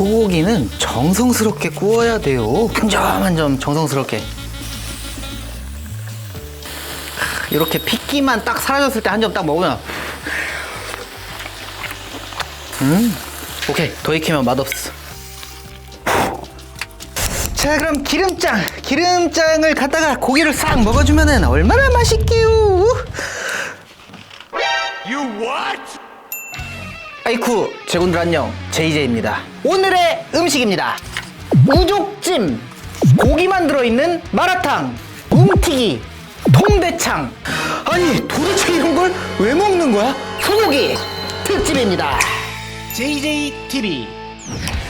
소고기는 정성스럽게 구워야 돼요. 한점한점 정성스럽게. 이렇게 핏기만 딱 사라졌을 때 한 점 딱 먹으면 음 오케이 더 익히면 맛없어 자 그럼 기름장 기름장을 갖다가 고기를 싹 먹어주면은 얼마나 맛있게요 You what? 아이쿠 제군들 안녕 JJ입니다. 오늘의 음식입니다. 우족찜. 고기만 들어있는 마라탕 뭉튀기 통대창. 아니 도대체 이런 걸 왜 먹는 거야? 소고기 특집입니다. JJTV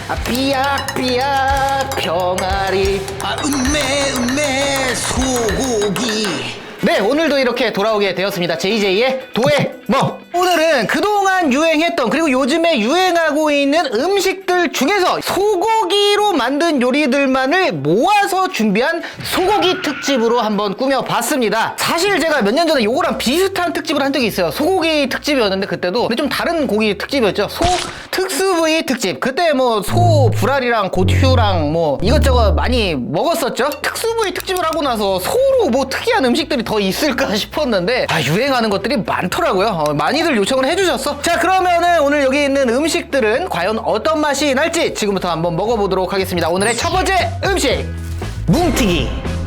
아 삐약삐약 병아리. 아, 음메 음메 소고기 네, 오늘도 이렇게 돌아오게 되었습니다. JJ의 도에 뭐. 오늘은 그동안 유행했던 그리고 요즘에 유행하고 있는 음식들 중에서 소고기로 만든 요리들만을 모아서 준비한 소고기 특집으로 한번 꾸며봤습니다. 사실 제가 몇 년 전에 요거랑 비슷한 특집을 한 적이 있어요. 소고기 특집이었는데 그때도 근데 좀 다른 고기 특집이었죠. 소 특수부위 특집. 그때 뭐 소 불알이랑 고추랑 뭐 이것저것 많이 먹었었죠. 특수부위 특집을 하고 나서 소로 뭐 특이한 음식들이 더 있을까 싶었는데 아 유행하는 것들이 많더라고요. 어, 많이들 요청을 해주셨어. 자 그러면은 오늘 여기 있는 음식들은 과연 어떤 맛이 날지 지금부터 한번 먹어보도록 하겠습니다. 오늘의 첫 번째 음식 뭉튀기.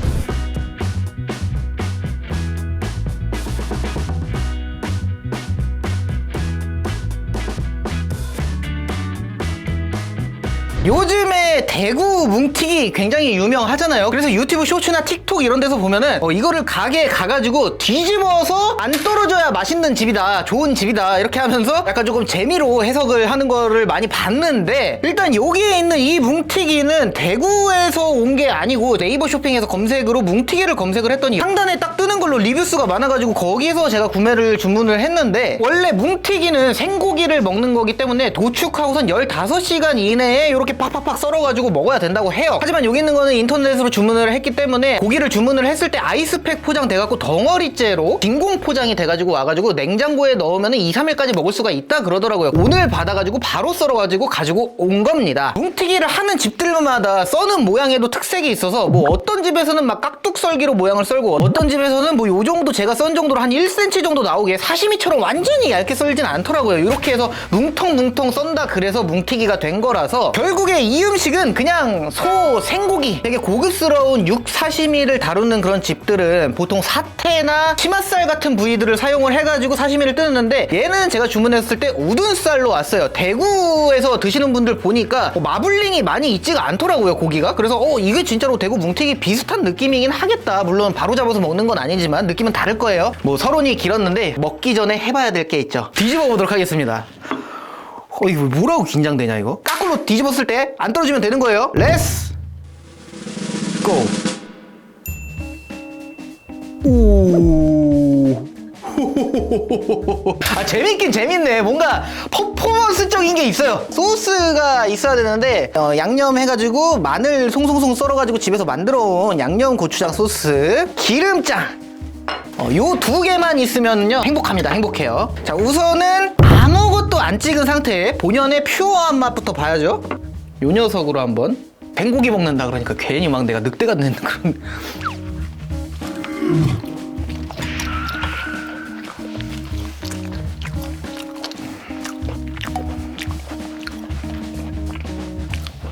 요즘에 대구 뭉튀기 굉장히 유명하잖아요. 그래서 유튜브 쇼츠나 틱톡 이런 데서 보면은 어, 이거를 가게에 가가지고 뒤집어서 안 떨어져야 맛있는 집이다, 좋은 집이다 이렇게 하면서 약간 조금 재미로 해석을 하는 거를 많이 봤는데 일단 여기에 있는 이 뭉튀기는 대구에서 온 게 아니고 네이버 쇼핑에서 검색으로 뭉튀기를 검색을 했더니 상단에 딱 뜨는 걸로 리뷰 수가 많아가지고 거기서 제가 구매를 주문을 했는데 원래 뭉튀기는 생고기를 먹는 거기 때문에 도축하고선 15시간 이내에 이렇게 팍팍팍 썰어가지고 먹어야 된다고 해요. 하지만 여기 있는 거는 인터넷으로 주문을 했기 때문에 고기를 주문을 했을 때 아이스팩 포장 돼갖고 덩어리째로 진공 포장이 돼가지고 와가지고 냉장고에 넣으면 2, 3일까지 먹을 수가 있다 그러더라고요. 오늘 받아가지고 바로 썰어가지고 가지고 온 겁니다. 뭉튀기를 하는 집들마다 써는 모양에도 특색이 있어서 뭐 어떤 집에서는 막 깍둑 썰기로 모양을 썰고 어떤 집에서는 뭐 요 정도 제가 썬 정도로 한 1cm 정도 나오게 사시미처럼 완전히 얇게 썰진 않더라고요. 이렇게 해서 뭉텅뭉텅 썬다 그래서 뭉튀기가 된 거라서 결국 에 이 음식은 그냥 소 생고기 되게 고급스러운 육 사시미를 다루는 그런 집들은 보통 사태나 치맛살 같은 부위들을 사용을 해가지고 사시미를 뜨는데 얘는 제가 주문했을 때 우둔살로 왔어요. 대구에서 드시는 분들 보니까 어, 마블링이 많이 있지가 않더라고요 고기가. 그래서 어 이게 진짜로 대구 뭉튀기 비슷한 느낌이긴 하겠다. 물론 바로 잡아서 먹는 건 아니지만 느낌은 다를 거예요. 뭐 서론이 길었는데 먹기 전에 해봐야 될 게 있죠. 뒤집어 보도록 하겠습니다. 어 이거 뭐라고 긴장되냐 이거? 까꾸로 뒤집었을 때 안 떨어지면 되는 거예요. 레스 고. 오. 아 재밌긴 재밌네 뭔가 퍼포먼스적인 게 있어요 소스가 있어야 되는데 어, 양념 해가지고 마늘 송송송 썰어가지고 집에서 만들어 온 양념 고추장 소스 기름장 어, 요두 개만 있으면요 행복합니다 행복해요 자 우선은 안 찍은 상태에 본연의 퓨어한 맛부터 봐야죠. 요 녀석으로 한번 뱅고기 먹는다 그러니까 괜히 막 내가 늑대가 되는 그런.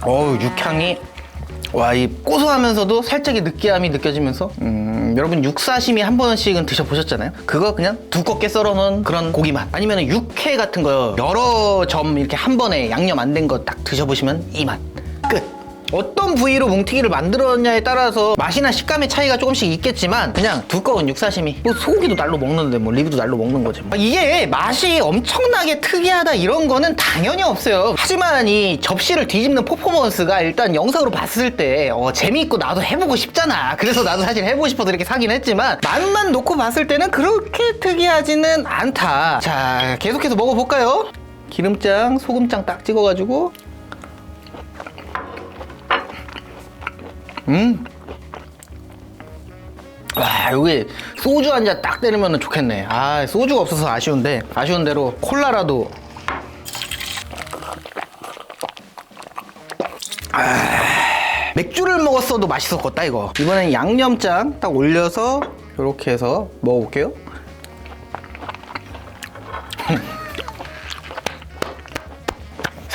어우 육향이 와 이 고소하면서도 살짝 의 느끼함이 느껴지면서 음, 여러분 육사시미 한 번씩은 드셔보셨잖아요? 그거 그냥 두껍게 썰어놓은 그런 고기 맛. 아니면 육회 같은 거 여러 점 이렇게 한 번에 양념 안 된 거 딱 드셔보시면 이 맛. 끝 어떤 부위로 뭉튀기를 만들었냐에 따라서 맛이나 식감의 차이가 조금씩 있겠지만 그냥 두꺼운 육사시미 뭐 소고기도 날로 먹는데 뭐 리브도 날로 먹는 거지 뭐. 이게 맛이 엄청나게 특이하다 이런 거는 당연히 없어요 하지만 이 접시를 뒤집는 퍼포먼스가 일단 영상으로 봤을 때 어, 재미있고 나도 해보고 싶잖아 그래서 나도 사실 해보고 싶어서 이렇게 사긴 했지만 맛만 놓고 봤을 때는 그렇게 특이하지는 않다 자 계속해서 먹어볼까요? 기름장 소금장 딱 찍어가지고 음. 와, 여기 소주 한 잔 딱 때리면 좋겠네. 아, 소주가 없어서 아쉬운데, 아쉬운 대로 콜라라도. 맥주를 먹었어도 맛있었겠다 이거 이번엔 양념장 딱 올려서 이렇게 해서 먹어볼게요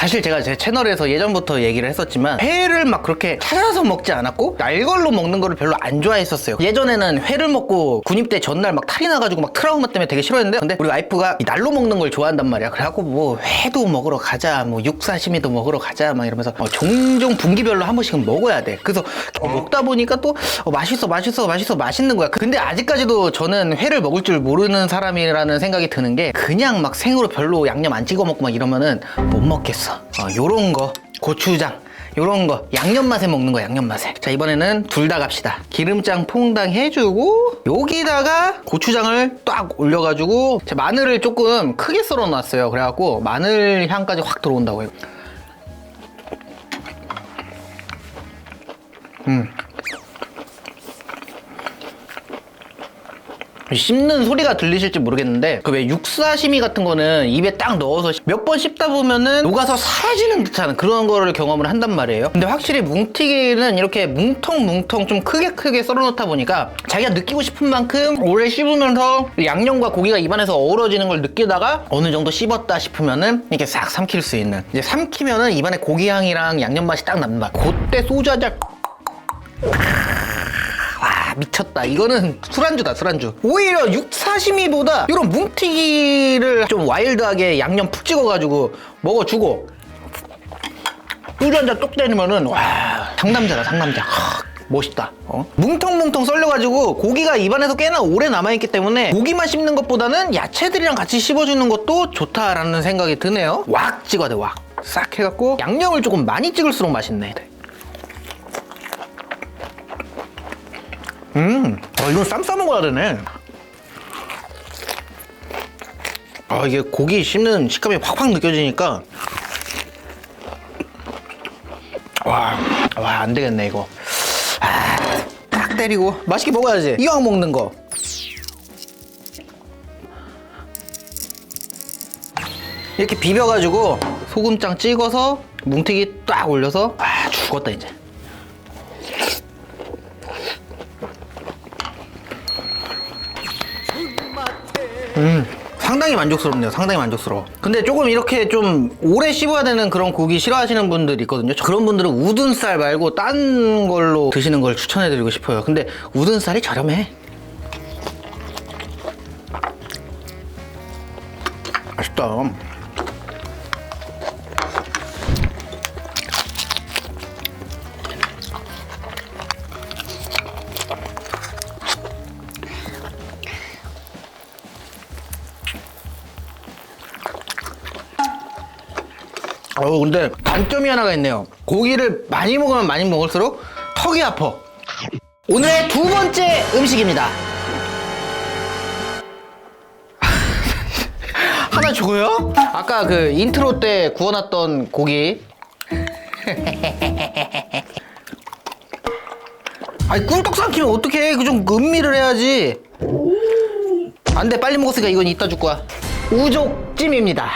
사실 제가 제 채널에서 예전부터 얘기를 했었지만 회를 막 그렇게 찾아서 먹지 않았고 날 걸로 먹는 거를 별로 안 좋아했었어요. 예전에는 회를 먹고 군입대 전날 막 탈이 나가지고 막 트라우마 때문에 되게 싫어했는데 근데 우리 와이프가 이 날로 먹는 걸 좋아한단 말이야. 그래갖고 뭐 회도 먹으러 가자 뭐 육사시미도 먹으러 가자 막 이러면서 어, 종종 분기별로 한 번씩은 먹어야 돼. 그래서 어, 먹다 보니까 또 어, 맛있어 맛있어 맛있어 맛있는 거야. 근데 아직까지도 저는 회를 먹을 줄 모르는 사람이라는 생각이 드는 게 그냥 막 생으로 별로 양념 안 찍어 먹고 막 이러면은 못 먹겠어 어, 요런 거 고추장 요런 거 양념 맛에 먹는 거 양념 맛에. 자 이번에는 둘 다 갑시다. 기름장 퐁당 해주고 여기다가 고추장을 딱 올려가지고 제 마늘을 조금 크게 썰어 놨어요. 그래갖고 마늘 향까지 확 들어온다고요 씹는 소리가 들리실지 모르겠는데 그 왜 육사시미 같은 거는 입에 딱 넣어서 몇 번 씹다 보면은 녹아서 사라지는 듯한 그런 거를 경험을 한단 말이에요. 근데 확실히 뭉티기는 이렇게 뭉텅뭉텅 좀 크게 크게 썰어 놓다 보니까 자기가 느끼고 싶은 만큼 오래 씹으면서 양념과 고기가 입안에서 어우러지는 걸 느끼다가 어느 정도 씹었다 싶으면은 이렇게 싹 삼킬 수 있는. 이제 삼키면은 입안에 고기 향이랑 양념 맛이 딱 거야 그때 소주 한잔. 와 미쳤다. 이거는 술안주다 술안주. 오히려 육사시미보다 이런 뭉티기를 좀 와일드하게 양념 푹 찍어가지고 먹어주고 소주 한잔 똑 때리면은 와 상남자다 상남자. 하, 멋있다. 어? 뭉텅뭉텅 썰려가지고 고기가 입안에서 꽤나 오래 남아있기 때문에 고기만 씹는 것보다는 야채들이랑 같이 씹어주는 것도 좋다라는 생각이 드네요. 왁 찍어야 돼왁 싹 해갖고 양념을 조금 많이 찍을수록 맛있네 음, 아, 이건 쌈 싸 먹어야 되네. 아, 이게 고기 씹는 식감이 확확 느껴지니까. 와, 와, 안 되겠네, 이거. 아, 딱 때리고. 맛있게 먹어야지. 이왕 먹는 거. 이렇게 비벼가지고 소금장 찍어서 뭉티기 딱 올려서 아, 죽었다, 이제. 음, 상당히 만족스럽네요. 상당히 만족스러워. 근데 조금 이렇게 좀 오래 씹어야 되는 그런 고기 싫어하시는 분들 있거든요. 저- 그런 분들은 우둔살 말고 딴 걸로 드시는 걸 추천해드리고 싶어요. 근데 우둔살이 저렴해. 맛있다. 어 근데 단점이 하나가 있네요. 고기를 많이 먹으면 많이 먹을수록 턱이 아파. 오늘의 두 번째 음식입니다. 하나 줘요? 아까 그 인트로 때 구워놨던 고기. 아니 꿀떡 삼키면 어떡해? 그 좀 음미를 해야지. 안 돼, 빨리 먹었으니까 이건 이따 줄 거야. 우족찜입니다.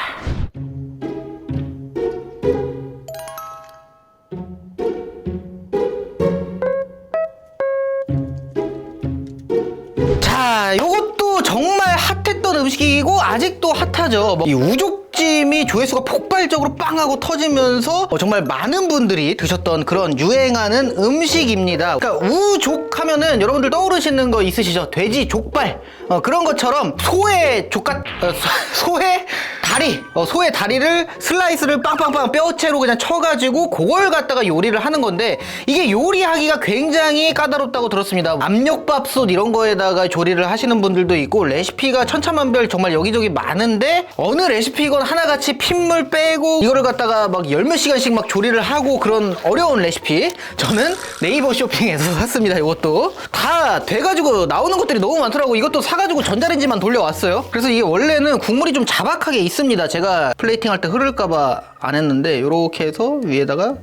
아직도 핫하죠. 뭐 이 우족찜이 조회수가 폭발적으로 빵하고 터지면서 어, 정말 많은 분들이 드셨던 그런 유행하는 음식입니다. 그러니까 우족 하면은 여러분들 떠오르시는 거 있으시죠? 돼지 족발 어, 그런 것처럼 소의 족갓 어, 소- 소의 다리 어, 소의 다리를 슬라이스를 빵빵빵 뼈채로 그냥 쳐가지고 그걸 갖다가 요리를 하는 건데 이게 요리하기가 굉장히 까다롭다고 들었습니다. 압력밥솥 이런 거에다가 조리를 하시는 분들도 있고 레시피가 천차만별 정말 여기저기 많은데 어느 레시피건 하나같이 핏물 빼고 이거를 갖다가 막 열 몇 시간씩 막 조리를 하고 그런 어려운 레시피. 저는 네이버 쇼핑에서 샀습니다 이것도. 다 돼가지고 나오는 것들이 너무 많더라고. 이것도 사가지고 전자레인지만 돌려왔어요. 그래서 이게 원래는 국물이 좀 자박하게 있 습니다. 제가 플레이팅 할 때 흐를까봐 안 했는데 이렇게 해서 위에다가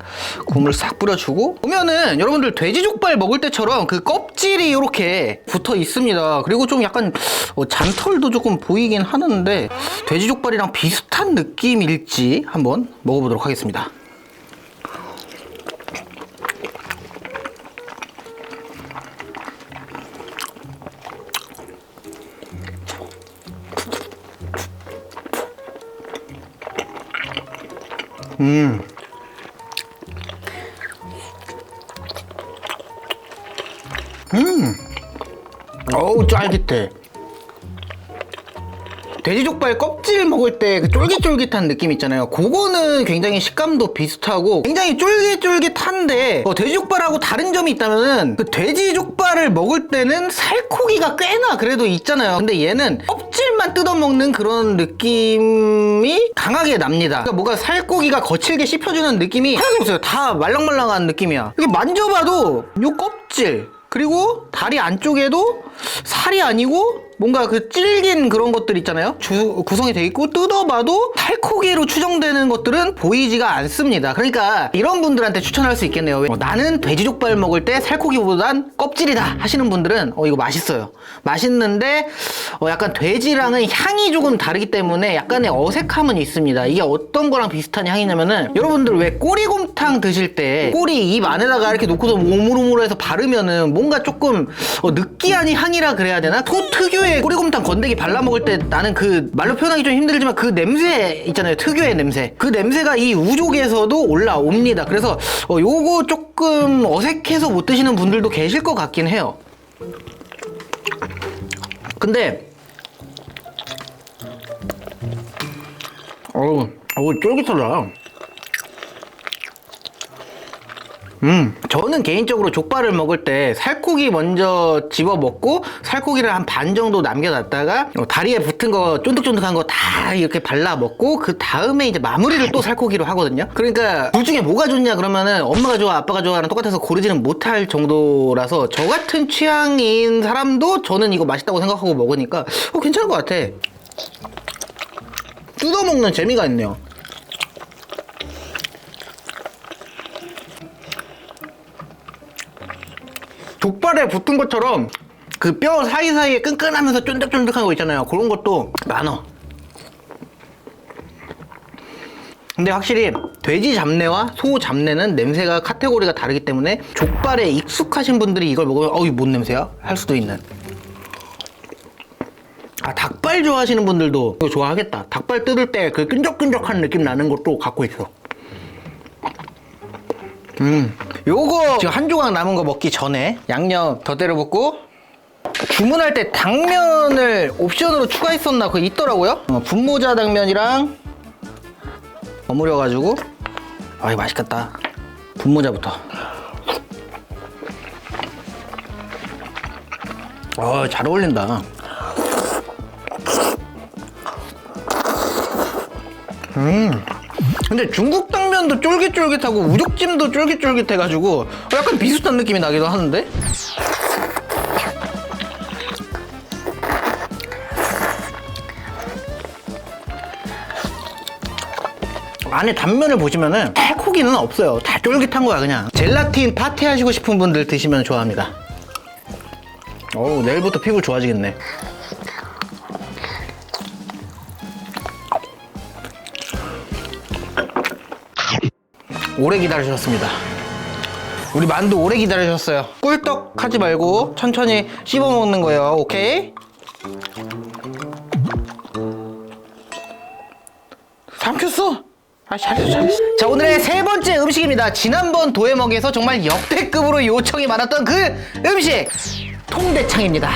국물 싹 뿌려주고 보면은 여러분들 돼지 족발 먹을 때처럼 그 껍질이 이렇게 붙어 있습니다. 그리고 좀 약간 어, 잔털도 조금 보이긴 하는데 돼지 족발이랑 비슷한 느낌일지 한번 먹어보도록 하겠습니다 음. 음. 어우, 쫄깃해. 돼지족발 껍질 먹을 때 그 쫄깃쫄깃한 느낌 있잖아요. 그거는 굉장히 식감도 비슷하고 굉장히 쫄깃쫄깃한데 어, 돼지족발하고 다른 점이 있다면은 그 돼지족발을 먹을 때는 살코기가 꽤나 그래도 있잖아요. 근데 얘는 껍질만 뜯어먹는 그런 느낌이 강하게 납니다. 그러니까 뭔가 살코기가 거칠게 씹혀주는 느낌이 하나도 없어요. 다 말랑말랑한 느낌이야. 이게 만져봐도 요 껍질 그리고 다리 안쪽에도 살이 아니고 뭔가 그 찔긴 그런 것들 있잖아요. 주- 구성이 돼 있고 뜯어봐도 살코기로 추정되는 것들은 보이지가 않습니다. 그러니까 이런 분들한테 추천할 수 있겠네요. 왜? 어, 나는 돼지족발 먹을 때 살코기보단 껍질이다 하시는 분들은 어 이거 맛있어요. 맛있는데 어, 약간 돼지랑은 향이 조금 다르기 때문에 약간의 어색함은 있습니다. 이게 어떤 거랑 비슷한 향이냐면은 여러분들 왜 꼬리곰탕 드실 때 꼬리 입 안에다가 이렇게 놓고서 오물오물 해서 바르면은 뭔가 조금 어, 느끼한 향이라 그래야 되나? 소 특유의 꼬리곰탕 건더기 발라 먹을 때 나는 그 말로 표현하기 좀 힘들지만 그 냄새 있잖아요. 특유의 냄새. 그 냄새가 이 우족에서도 올라옵니다. 그래서 어, 요거 조금 어색해서 못 드시는 분들도 계실 것 같긴 해요. 근데 어우, 어우 쫄깃하다. 음, 저는 개인적으로 족발을 먹을 때 살코기 먼저 집어 먹고 살코기를 한 반 정도 남겨놨다가 어, 다리에 붙은 거 쫀득쫀득한 거 다 이렇게 발라 먹고 그 다음에 이제 마무리를 또 살코기로 하거든요. 그러니까 둘 중에 뭐가 좋냐 그러면은 엄마가 좋아 아빠가 좋아랑 똑같아서 고르지는 못할 정도라서 저 같은 취향인 사람도 저는 이거 맛있다고 생각하고 먹으니까 어, 괜찮은 것 같아. 뜯어 먹는 재미가 있네요. 족발에 붙은 것처럼 그 뼈 사이사이에 끈끈하면서 쫀득쫀득한 거 있잖아요. 그런 것도 많어. 근데 확실히 돼지 잡내와 소 잡내는 냄새가 카테고리가 다르기 때문에 족발에 익숙하신 분들이 이걸 먹으면 어이 뭔 냄새야? 할 수도 있는. 아 닭발 좋아하시는 분들도 좋아하겠다. 닭발 뜯을 때 그 끈적끈적한 느낌 나는 것도 갖고 있어. 음, 요거 지금 한 조각 남은 거 먹기 전에 양념 더 때려 붓고 주문할 때 당면을 옵션으로 추가했었나 그거 있더라고요. 어, 분모자 당면이랑 버무려 가지고 아 이거 맛있겠다. 분모자부터. 어, 잘 어울린다. 근데 중국 당면도 쫄깃쫄깃하고 우족찜도 쫄깃쫄깃해가지고 약간 비슷한 느낌이 나기도 하는데? 안에 단면을 보시면은 살코기는 없어요. 다 쫄깃한 거야 그냥. 젤라틴 파티 하시고 싶은 분들 드시면 좋아합니다. 어우 내일부터 피부 좋아지겠네. 오래 기다리셨습니다. 우리 만두 오래 기다리셨어요. 꿀떡 하지 말고 천천히 씹어 먹는 거예요. 오케이? 삼켰어. 아 잘했어 잘했어. 자 오늘의 세 번째 음식입니다. 지난번 도해먹에서 정말 역대급으로 요청이 많았던 그 음식 통대창입니다.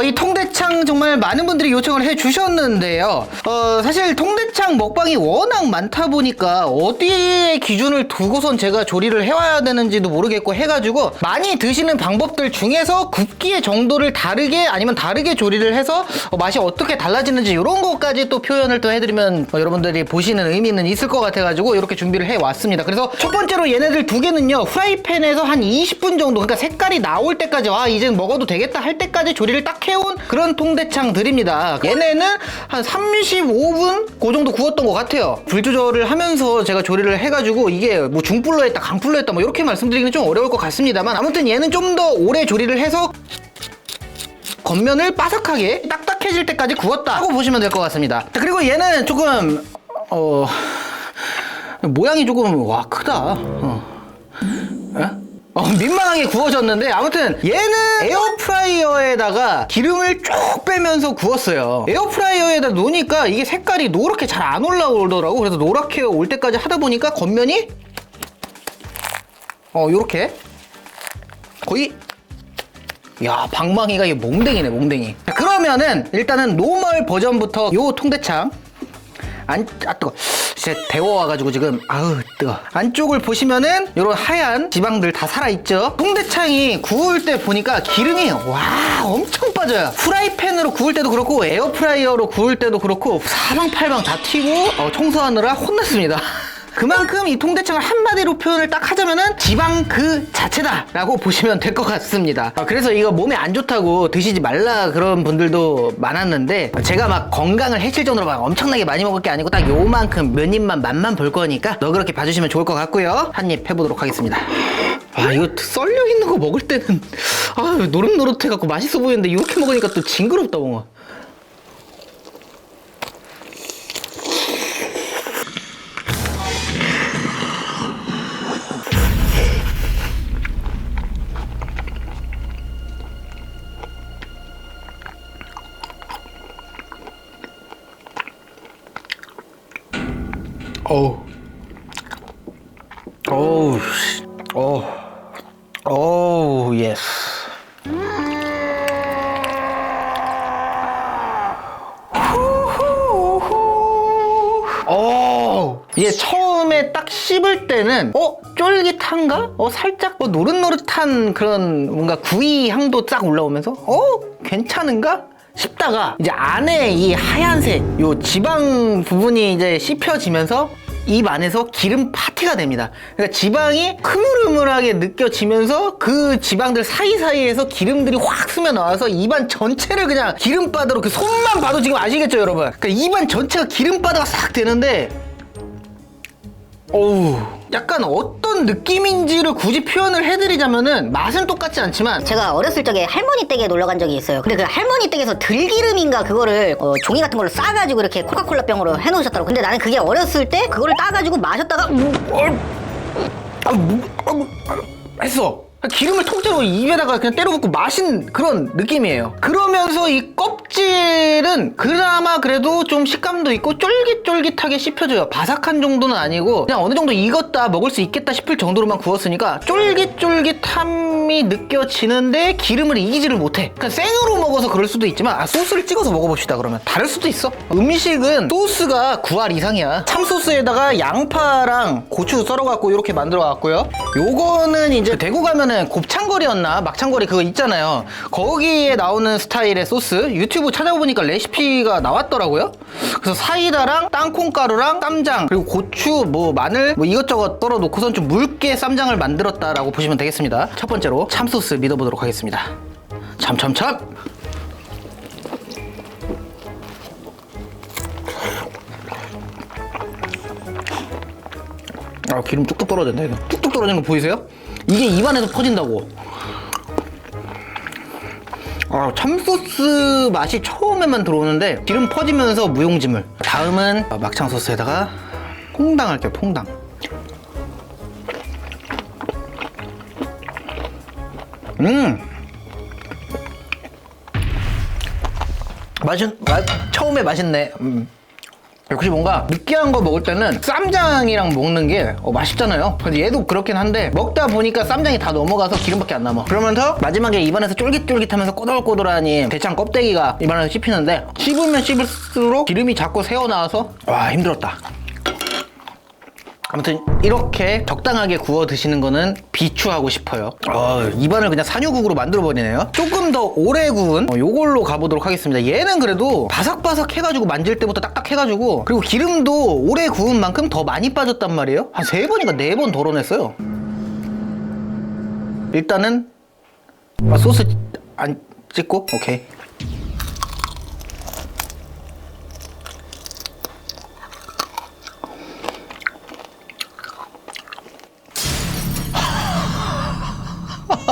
자 그래요 이 통대창 정말 많은 분들이 요청을 해 주셨는데요. 어 사실 통대창 먹방이 워낙 많다 보니까 어디에 기준을 두고선 제가 조리를 해와야 되는지도 모르겠고 해가지고 많이 드시는 방법들 중에서 굽기의 정도를 다르게 아니면 다르게 조리를 해서 어, 맛이 어떻게 달라지는지 이런 것까지 또 표현을 또 해드리면 어, 여러분들이 보시는 의미는 있을 것 같아가지고 이렇게 준비를 해왔습니다. 그래서 첫 번째로 얘네들 두 개는요 후라이팬에서 한 20분 정도 그러니까 색깔이 나올 때까지 와 이제 먹어도 되겠다 할 때까지 조리를 딱 해온 그런 통대창들입니다 얘네는 한 35분 그 정도 구웠던 것 같아요 불 조절을 하면서 제가 조리를 해가지고 이게 뭐 중불로 했다 강불로 했다 뭐 이렇게 말씀드리기는 좀 어려울 것 같습니다만 아무튼 얘는 좀 더 오래 조리를 해서 겉면을 바삭하게 딱딱해질 때까지 구웠다 하고 보시면 될 것 같습니다 자, 그리고 얘는 조금 어 모양이 조금 와 크다 어. 에? 어, 민망하게 구워졌는데 아무튼 얘는 에어프라이어에다가 기름을 쭉 빼면서 구웠어요. 에어프라이어에다 놓으니까 이게 색깔이 노랗게 잘 안 올라오더라고. 그래서 노랗게 올 때까지 하다 보니까 겉면이 어 요렇게 거의 야 방망이가 이게 몽댕이네 몽댕이 자, 그러면은 일단은 노멀 버전부터 요 통대창 안, 아 뜨거. 진짜 데워와가지고 지금 아우 뜨거. 안쪽을 보시면은 요런 하얀 지방들 다 살아있죠? 통대창이 구울 때 보니까 기름이 와 엄청 빠져요. 프라이팬으로 구울 때도 그렇고 에어프라이어로 구울 때도 그렇고 사방팔방 다 튀고 어, 청소하느라 혼났습니다 그만큼 이 통대창을 한마디로 표현을 딱 하자면은 지방 그 자체다라고 보시면 될 것 같습니다. 아, 그래서 이거 몸에 안 좋다고 드시지 말라 그런 분들도 많았는데 제가 막 건강을 해칠 정도로 막 엄청나게 많이 먹을 게 아니고 딱 요만큼 몇 입만 맛만 볼 거니까 너 그렇게 봐주시면 좋을 것 같고요. 한 입 해보도록 하겠습니다. 아 이거 썰려 있는 거 먹을 때는 아 노릇노릇해갖고 맛있어 보이는데 이렇게 먹으니까 또 징그럽다 뭔가. 어우. 어우, 씨. 어우. 어우, 예스. 어, 이게 처음에 딱 씹을 때는 어 쫄깃한가? 어 살짝 뭐 노릇노릇한 그런 뭔가 구이 향도 딱 올라오면서 어 괜찮은가? 싶다가 이제 안에 이 하얀색 요 지방 부분이 이제 씹혀지면서 입 안에서 기름 파티가 됩니다. 그러니까 지방이 흐물흐물하게 느껴지면서 그 지방들 사이사이에서 기름들이 확 스며 나와서 입안 전체를 그냥 기름바다로 그 손만 봐도 지금 아시겠죠, 여러분? 그러니까 입안 전체가 기름바다가 싹 되는데 어우 약간 어떤 느낌인지를 굳이 표현을 해드리자면은 맛은 똑같지 않지만 제가 어렸을 적에 할머니 댁에 놀러 간 적이 있어요. 근데 그 할머니 댁에서 들기름인가 그거를 어, 종이 같은 걸로 싸가지고 이렇게 코카콜라 병으로 해놓으셨더라고. 근데 나는 그게 어렸을 때 그거를 따가지고 마셨다가 음, 아, 뭐, 아, 뭐, 아, 했어. 기름을 통째로 입에다가 그냥 때려붓고 마신 그런 느낌이에요. 그러면서 이 껍질은 그나마 그래도 좀 식감도 있고 쫄깃쫄깃하게 씹혀져요. 바삭한 정도는 아니고 그냥 어느 정도 익었다 먹을 수 있겠다 싶을 정도로만 구웠으니까 쫄깃쫄깃함이 느껴지는데 기름을 이기지를 못해. 그냥 생으로 먹어서 그럴 수도 있지만 아 소스를 찍어서 먹어봅시다 그러면 다를 수도 있어. 음식은 소스가 9알 이상이야. 참소스에다가 양파랑 고추 썰어갖고 이렇게 만들어갖고요. 요거는 이제 대구 가 면은 곱창거리였나 막창거리 그거 있잖아요. 거기에 나오는 스타일의 소스 유튜브 찾아보니까 레시피가 나왔더라고요. 그래서 사이다랑 땅콩가루랑 쌈장 그리고 고추 뭐 마늘 뭐 이것저것 떨어 놓고선 좀 묽게 쌈장을 만들었다라고 보시면 되겠습니다. 첫 번째로 참소스 믿어보도록 하겠습니다. 참참참. 아 기름 뚝뚝 떨어진다 이거 뚝뚝 떨어지는 거 보이세요? 이게 입안에서 퍼진다고. 아 참소스 맛이 처음에만 들어오는데 기름 퍼지면서 무용지물. 다음은 막창 소스에다가 퐁당 할게요 퐁당. 음! 맛은 맛 처음에 맛있네. 음. 역시 뭔가 느끼한 거 먹을 때는 쌈장이랑 먹는 게 어, 맛있잖아요. 근데 얘도 그렇긴 한데 먹다 보니까 쌈장이 다 넘어가서 기름밖에 안 남아. 그러면서 마지막에 입안에서 쫄깃쫄깃하면서 꼬들꼬들하니 대창 껍데기가 입안에서 씹히는데 씹으면 씹을수록 기름이 자꾸 새어나와서 와 힘들었다. 아무튼 이렇게 적당하게 구워 드시는 거는 비추하고 싶어요. 어, 입안을 그냥 산유국으로 만들어 버리네요. 조금 더 오래 구운 어, 요걸로 가보도록 하겠습니다. 얘는 그래도 바삭바삭 해가지고 만질 때부터 딱딱 해가지고 그리고 기름도 오래 구운 만큼 더 많이 빠졌단 말이에요. 한 세 번인가 네 번 덜어냈어요. 일단은 아, 소스 안 찍고 오케이.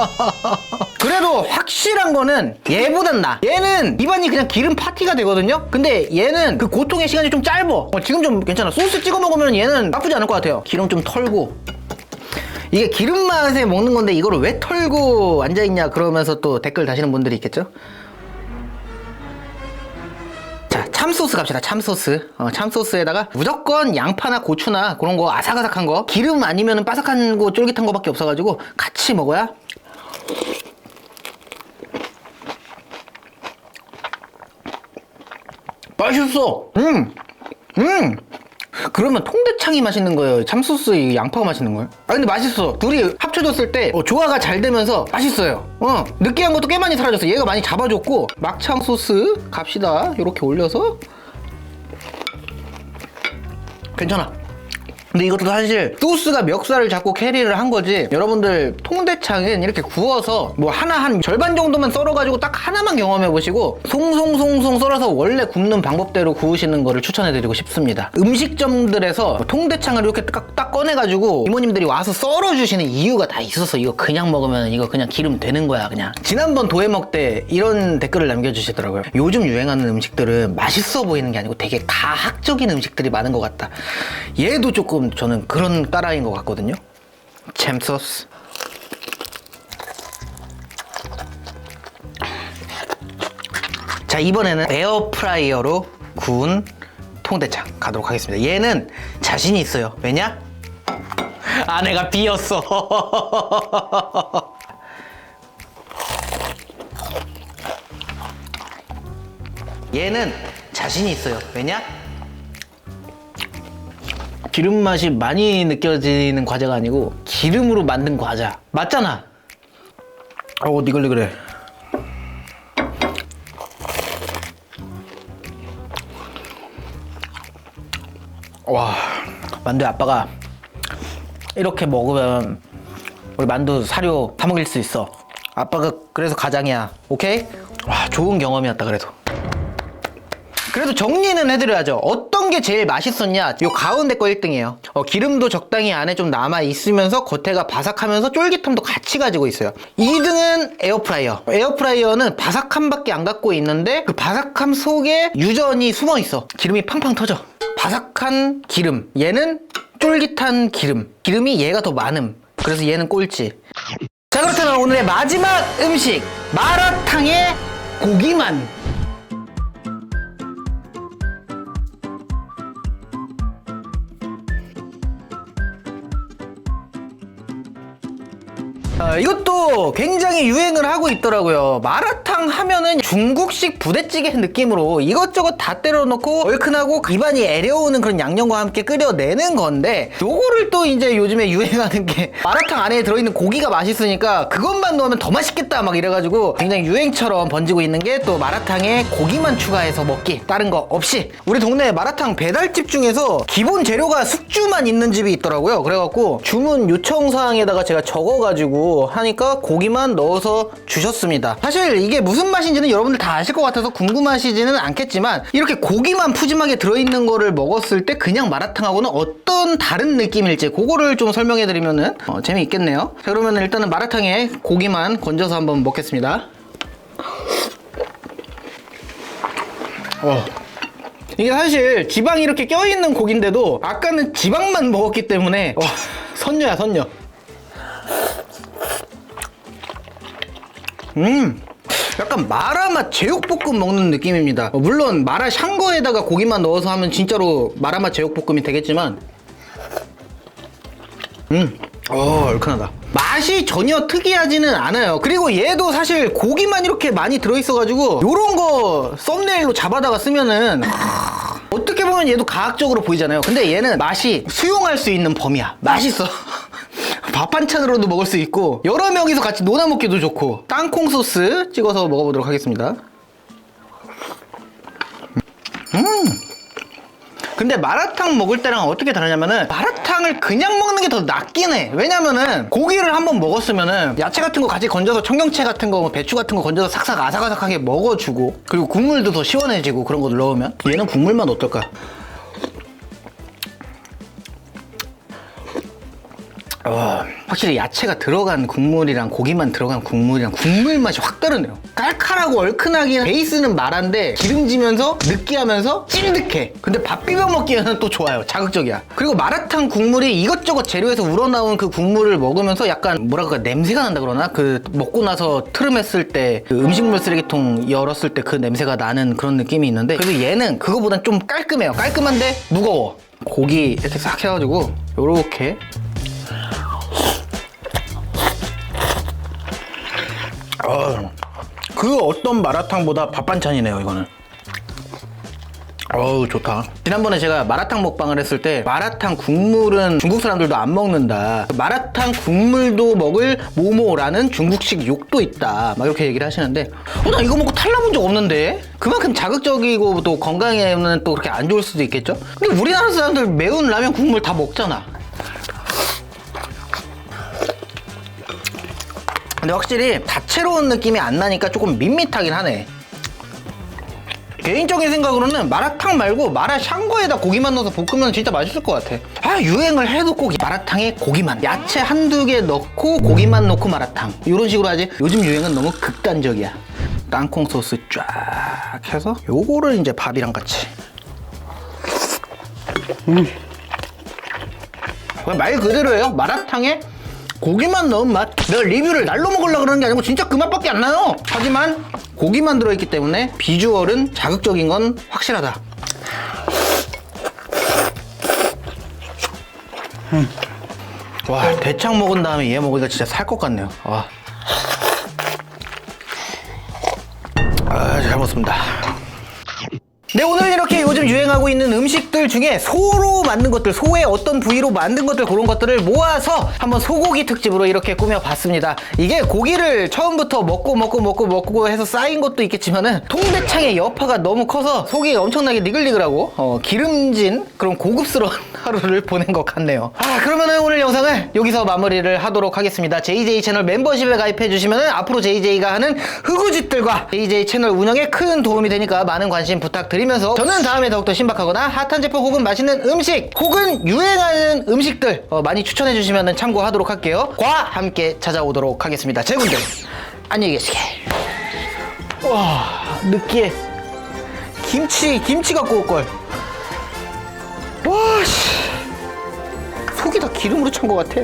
그래도 확실한 거는 얘보단 나. 얘는 입안이 그냥 기름 파티가 되거든요. 근데 얘는 그 고통의 시간이 좀 짧어. 어, 지금 좀 괜찮아. 소스 찍어 먹으면 얘는 나쁘지 않을 것 같아요. 기름 좀 털고. 이게 기름 맛에 먹는 건데 이거를 왜 털고 앉아있냐 그러면서 또 댓글 다시는 분들이 있겠죠? 자, 참소스 갑시다. 참소스. 어, 참소스에다가 무조건 양파나 고추나 그런 거 아삭아삭한 거 기름 아니면 바삭한 거 쫄깃한 거밖에 없어가지고 같이 먹어야 맛있어. 음, 음. 그러면 통대창이 맛있는 거예요. 참소스 이 양파가 맛있는 거예요. 아 근데 맛있어. 둘이 합쳐졌을 때 어, 조화가 잘 되면서 맛있어요. 어 느끼한 것도 꽤 많이 사라졌어. 얘가 많이 잡아줬고 막창 소스 갑시다. 이렇게 올려서 괜찮아. 근데 이것도 사실 소스가 멱살을 잡고 캐리를 한 거지. 여러분들 통대창은 이렇게 구워서 뭐 하나 한 절반 정도만 썰어가지고 딱 하나만 경험해 보시고 송송송송 썰어서 원래 굽는 방법대로 구우시는 거를 추천해 드리고 싶습니다. 음식점들에서 통대창을 이렇게 딱, 딱 꺼내가지고 이모님들이 와서 썰어 주시는 이유가 다 있었어 이거 그냥 먹으면 이거 그냥 기름 되는 거야 그냥. 지난번 도해먹 때 이런 댓글을 남겨주시더라고요. 요즘 유행하는 음식들은 맛있어 보이는 게 아니고 되게 가학적인 음식들이 많은 것 같다. 얘도 조금 저는 그런 까라인 것 같거든요. 잼소스. 자 이번에는 에어프라이어로 구운 통대창 가도록 하겠습니다. 얘는 자신이 있어요. 왜냐? 아내가 비었어. 얘는 자신이 있어요. 왜냐? 기름 맛이 많이 느껴지는 과자가 아니고 기름으로 만든 과자. 맞잖아. 어 니글니글해 와 만두 아빠가 이렇게 먹으면 우리 만두 사료 사 먹일 수 있어. 아빠가 그래서 가장이야. 오케이? 와 좋은 경험이었다 그래도. 그래도 정리는 해드려야죠. 어떤 게 제일 맛있었냐? 요 가운데 거 1등이에요. 어, 기름도 적당히 안에 좀 남아 있으면서 겉에가 바삭하면서 쫄깃함도 같이 가지고 있어요. 2등은 에어프라이어. 에어프라이어는 바삭함밖에 안 갖고 있는데 그 바삭함 속에 유전이 숨어 있어. 기름이 팡팡 터져. 바삭한 기름. 얘는 쫄깃한 기름. 기름이 얘가 더 많음. 그래서 얘는 꼴찌. 자 그렇다면 오늘의 마지막 음식 마라탕의 고기만 어, 이것도 굉장히 유행을 하고 있더라고요. 마라탕 하면은 중국식 부대찌개 느낌으로 이것저것 다 때려놓고 얼큰하고 입안이 애려오는 그런 양념과 함께 끓여내는 건데 요거를 또 이제 요즘에 유행하는 게 마라탕 안에 들어있는 고기가 맛있으니까 그것만 넣으면 더 맛있겠다 막 이래가지고 굉장히 유행처럼 번지고 있는 게 또 마라탕에 고기만 추가해서 먹기 다른 거 없이 우리 동네 마라탕 배달집 중에서 기본 재료가 숙주만 있는 집이 있더라고요. 그래갖고 주문 요청 사항에다가 제가 적어가지고 하니까 고기만 넣어서 주셨습니다. 사실 이게 무슨 맛인지는 여러분들 다 아실 것 같아서 궁금하시지는 않겠지만 이렇게 고기만 푸짐하게 들어있는 거를 먹었을 때 그냥 마라탕하고는 어떤 다른 느낌일지 그거를 좀 설명해 드리면은 어, 재미있겠네요. 자 그러면 일단은 마라탕에 고기만 건져서 한번 먹겠습니다. 어. 이게 사실 지방이 이렇게 껴있는 고기인데도 아까는 지방만 먹었기 때문에 와, 선녀야 선녀 음 약간 마라맛 제육볶음 먹는 느낌입니다 어, 물론 마라 샹거에다가 고기만 넣어서 하면 진짜로 마라맛 제육볶음이 되겠지만 음, 어, 얼큰하다. 맛이 전혀 특이하지는 않아요. 그리고 얘도 사실 고기만 이렇게 많이 들어있어가지고, 요런 거 썸네일로 잡아다가 쓰면은, 하, 어떻게 보면 얘도 과학적으로 보이잖아요. 근데 얘는 맛이 수용할 수 있는 범위야. 맛있어. 밥 반찬으로도 먹을 수 있고, 여러 명이서 같이 논아 먹기도 좋고, 땅콩 소스 찍어서 먹어보도록 하겠습니다. 근데 마라탕 먹을 때랑 어떻게 다르냐면은 마라탕을 그냥 먹는 게 더 낫긴 해. 왜냐면은 고기를 한번 먹었으면은 야채 같은 거 같이 건져서 청경채 같은 거뭐 배추 같은 거 건져서 싹싹 아삭아삭하게 먹어주고 그리고 국물도 더 시원해지고 그런 거 넣으면? 얘는 국물만 어떨까 어, 확실히 야채가 들어간 국물이랑 고기만 들어간 국물이랑 국물 맛이 확 다르네요. 깔칼하고 얼큰하긴 베이스는 말한데 기름지면서 느끼하면서 찐득해. 근데 밥 비벼 먹기에는 또 좋아요. 자극적이야. 그리고 마라탕 국물이 이것저것 재료에서 우러나온 그 국물을 먹으면서 약간 뭐랄까 냄새가 난다 그러나 그 먹고 나서 트름했을 때 그 음식물 쓰레기통 열었을 때 그 냄새가 나는 그런 느낌이 있는데 그래도 얘는 그거보단 좀 깔끔해요. 깔끔한데 무거워. 고기 이렇게 싹 해가지고 요렇게 어, 그 어떤 마라탕보다 밥 반찬이네요 이거는. 어우 좋다. 지난번에 제가 마라탕 먹방을 했을 때 마라탕 국물은 중국 사람들도 안 먹는다. 마라탕 국물도 먹을 모모라는 중국식 욕도 있다. 막 이렇게 얘기를 하시는데 어, 나 이거 먹고 탈나본 적 없는데? 그만큼 자극적이고 또 건강에는 또 그렇게 안 좋을 수도 있겠죠? 근데 우리나라 사람들 매운 라면 국물 다 먹잖아 근데 확실히 다채로운 느낌이 안 나니까 조금 밋밋하긴 하네. 개인적인 생각으로는 마라탕 말고 마라샹궈에다 고기만 넣어서 볶으면 진짜 맛있을 것 같아. 아 유행을 해도 꼭 마라탕에 고기만 야채 한두 개 넣고 고기만 넣고 마라탕 이런 식으로 하지. 요즘 유행은 너무 극단적이야. 땅콩 소스 쫙 해서 요거를 이제 밥이랑 같이. 음. 말 그대로예요. 마라탕에 고기만 넣은 맛. 내가 리뷰를 날로 먹으려고 그러는 게 아니고 진짜 그 맛밖에 안 나요. 하지만 고기만 들어있기 때문에 비주얼은 자극적인 건 확실하다. 음. 와 대창 먹은 다음에 얘 먹으니까 진짜 살 것 같네요. 와. 아, 잘 먹습니다. 네 오늘 이렇게 요즘 유행하고 있는 음식들 중에 소로 만든 것들 소의 어떤 부위로 만든 것들 그런 것들을 모아서 한번 소고기 특집으로 이렇게 꾸며봤습니다. 이게 고기를 처음부터 먹고 먹고 먹고 먹고 해서 쌓인 것도 있겠지만은 통대창의 여파가 너무 커서 속이 엄청나게 니글니글하고 어, 기름진 그런 고급스러운 하루를 보낸 것 같네요. 아 그러면은 오늘 영상을 여기서 마무리를 하도록 하겠습니다. JJ 채널 멤버십에 가입해 주시면은 앞으로 JJ가 하는 흑우짓들과 JJ 채널 운영에 큰 도움이 되니까 많은 관심 부탁 드리면서 저는 다음에 더욱더 신박하거나 핫한 제품 혹은 맛있는 음식 혹은 유행하는 음식들 어, 많이 추천해 주시면 참고하도록 할게요. 과 함께 찾아오도록 하겠습니다. 제군들 안녕히 계시게. 와 느끼해. 김치 김치 갖고 올 걸. 와씨. 속이 다 기름으로 찬 것 같아